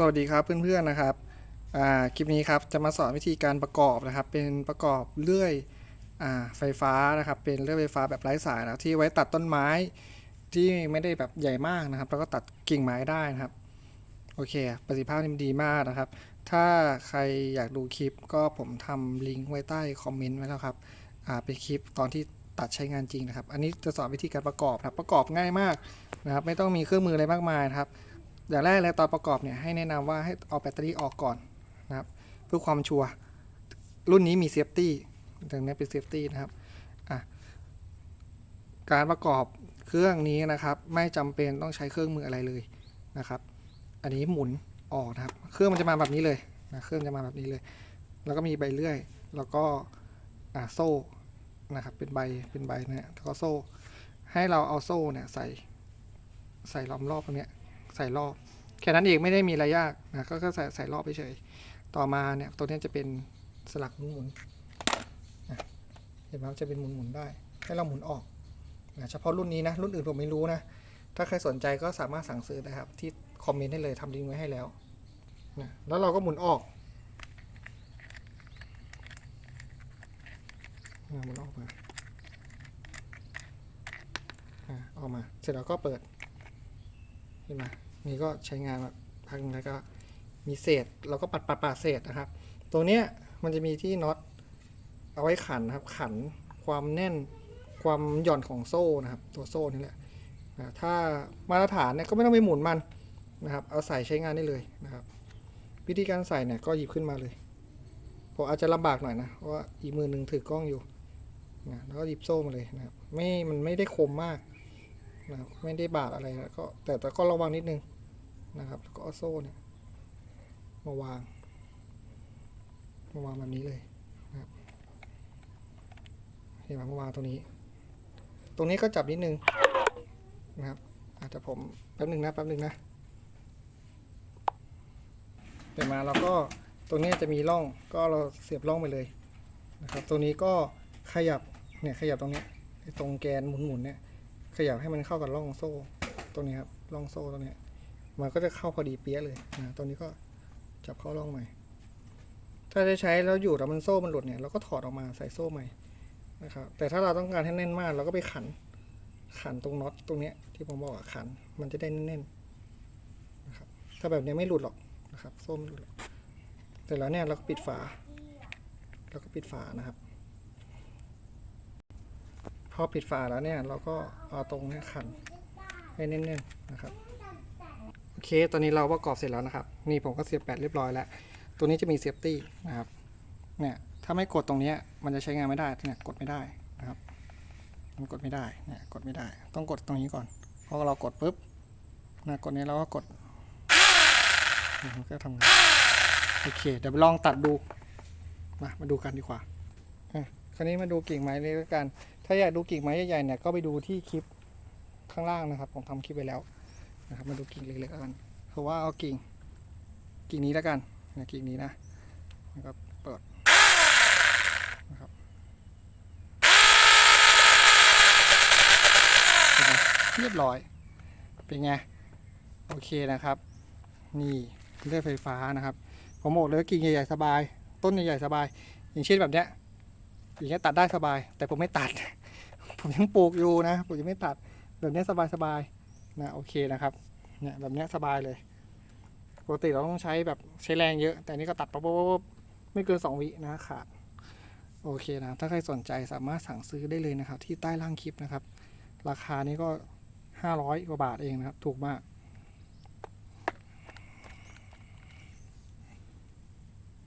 สวัสดีครับเพื่อนๆนะครับคลิปนี้ครับจะมาสอนวิธีการประกอบนะครับ เป็นประกอบเลื่อยอไฟฟ้านะครับ เป็นเลื่อยไฟฟ้าแบบไร้สายนะที่ไว้ตัดต้นไม้ที่ไม่ได้แบบใหญ่มากนะครับ แล้วก็ตัดกิ่งไม้ได้นะครับโอเคประสิทธิภาพนี่ดีมากนะครับ ถ้าใครอยากดูคลิปก็ผมทำลิงก์ไว้ใต้คอมเมนต์ไว้แล้วครับเป็นคลิปตอนที่ตัดใช้งานจริงนะครับ อันนี้จะสอนวิธีการประกอบนะครับประกอบง่ายมากนะครับ ไม่ต้องมีเครื่องมืออะไรมากมายนะครับ อย่างแรกเลยตอนประกอบเนี่ยให้แนะนำว่าให้เอาแบตเตอรี่ออกก่อนนะครับเพื่อความชัวร์รุ่นนี้มีเซฟตี้ตรงนี้เป็นเซฟตี้นะครับอะการประกอบเครื่องนี้นะครับ ไม่จำเป็นต้องใช้เครื่องมืออะไรเลยนะครับ อันนี้หมุนออกนะครับ เครื่องมันจะมาแบบนี้เลยนะเครื่องจะมาแบบนี้เลย แล้วก็มีใบเลื่อย แล้วก็อะโซ่นะครับเป็นใบเป็นใบเนี่ยแล้วก็โซ่ ให้เราเอาโซ่เนี่ยใส่ใส่ล้อมรอบตรงเนี้ย ใส่รอบแค่นั้นเองไม่ได้มีอะไรยากนะก็ใส่ใส่รอบไปเฉยต่อมาเนี่ยตัวนี้จะเป็นสลักหมุนเห็นไหมจะเป็นหมุนๆได้ ให้เราหมุนออกนะเฉพาะรุ่นนี้นะ รุ่นอื่นผมไม่รู้นะ ถ้าใครสนใจก็สามารถสั่งซื้อได้ครับ ที่คอมเมนต์ได้เลยทำลิงก์ไว้ให้แล้วนะแล้วเราก็หมุนออกนะหมุนออกมาออกมา เสร็จแล้วก็เปิด เห็นไหมนี่ก็ใช้งานแบบพักหนึงแล้วก็มีเศษเราก็ปัดปัดปัดเศษนะครับ ตรงเนี้ยมันจะมีที่น็อตเอาไว้ขันนะครับ ขันความแน่นความหย่อนของโซ่นะครับ ตัวโซ่นี่แหละนะถ้ามาตรฐานเนี่ยก็ไม่ต้องไปหมุนมันนะครับ เอาใส่ใช้งานได้เลยนะครับ วิธีการใส่เนี่ยก็หยิบขึ้นมาเลยผมอาจจะลำบากหน่อยนะเพราะว่าอีกมือหนึ่งถือกล้องอยู่นะแล้วก็หยิบโซ่มาเลยนะครับ ไม่มันไม่ได้คมมาก นะครับไม่ได้บาดอะไรแล้วก็แต่แต่ก็ระวังนิดนึงนะครับแล้วก็เอาโซ่เนี่ยมาวางมาวางแบบนี้เลยนะครับเห็นไหมมาวางตรงนี้ ตรงนี้ก็จับนิดนึงนะครับอาจจะผมแป๊บหนึ่งนะแป๊บหนึ่งนะเดี๋ยวมาเราก็ตรงนี้จะมีร่องก็เราเสียบร่องไปเลยนะครับ ตรงนี้ก็ขยับเนี่ยขยับตรงนี้ตรงแกนหมุนๆเนี่ย ขยับให้มันเข้ากับร่องโซ่ตรงนี้ครับร่องโซ่ตรงนี้มันก็จะเข้าพอดีเปี้ยเลยนะตรงนี้ก็จับเข้าร่องใหม่ ถ้าจะใช้แล้วอยู่แล้วมันโซ่มันหลุดเนี่ยเราก็ถอดออกมาใส่โซ่ใหม่นะครับแต่ถ้าเราต้องการให้แน่นมากเราก็ไปขัน ขันตรงน็อตตรงเนี้ยที่ผมบอกอะขันมันจะได้แน่นๆนะครับถ้าแบบนี้ไม่หลุดหรอกนะครับโซ่ไม่หลุดหรอกแต่แล้วเนี่ยเราก็ปิดฝาเราก็ปิดฝานะครับ อปิดฝาแล้วเนี่ย เราก็เอาตรงนี้ขันให้แน่นๆนะครับโอเค ตอนนี้เราประกอบเสร็จแล้วนะครับ นี่ผมก็เสียบแปดเรียบร้อยแล้ว ตัวนี้จะมีเซฟตี้นะครับเนี่ยถ้าไม่กดตรงนี้มันจะใช้งานไม่ได้เนี่ยกดไม่ได้นะครับ มันกดไม่ได้เนี่ยกดไม่ได้ ต้องกดตรงนี้ก่อนพอเรากดปุ๊บนะกดนี้เราก็กดมันก็ทำงานโอเคเดี๋ยวไปลองตัดดูมามาดูกันดีกว่าอะคราวนี้มาดูกิ่งไม้เลยแล้วกัน ถ้าอยากดูกิ่งไม้ใหญ่ๆเนี่ยก็ไปดูที่คลิปข้างล่างนะครับผมทำคลิปไปแล้วนะครับมาดูกิ่งเล็กๆกันเพราะว่าเอากิ่งกิ่งนี้แล้วกันนะกิ่งนี้นะแล้วก็เปิดนะครับเห็นไหมเรียบร้อยเป็นไงโอเคนะครับ นี่เลื่อยไฟฟ้านะครับผมบอกเลยว่ากิ่งใหญ่ๆสบาย ต้นใหญ่ๆสบาย อย่างเช่นแบบเนี้ยอย่างเงี้ยตัดได้สบาย แต่ผมไม่ตัด ผมยังปลูกอยู่นะผมยังไม่ตัดแบบนี้ยสบายๆนะโอเคนะครับเนี่ยแบบนี้สบายเลยปกติเราต้องใช้แบบใช้แรงเยอะ แต่นี่ก็ตัดปั๊บปั๊บไม่เกินสองวินะขาดโอเคนะถ้าใครสนใจสามารถสั่งซื้อได้เลยนะครับ ที่ใต้ล่างคลิปนะครับ ราคานี้ก็ห้าร้อยกว่าบาทเองนะครับ ถูกมาก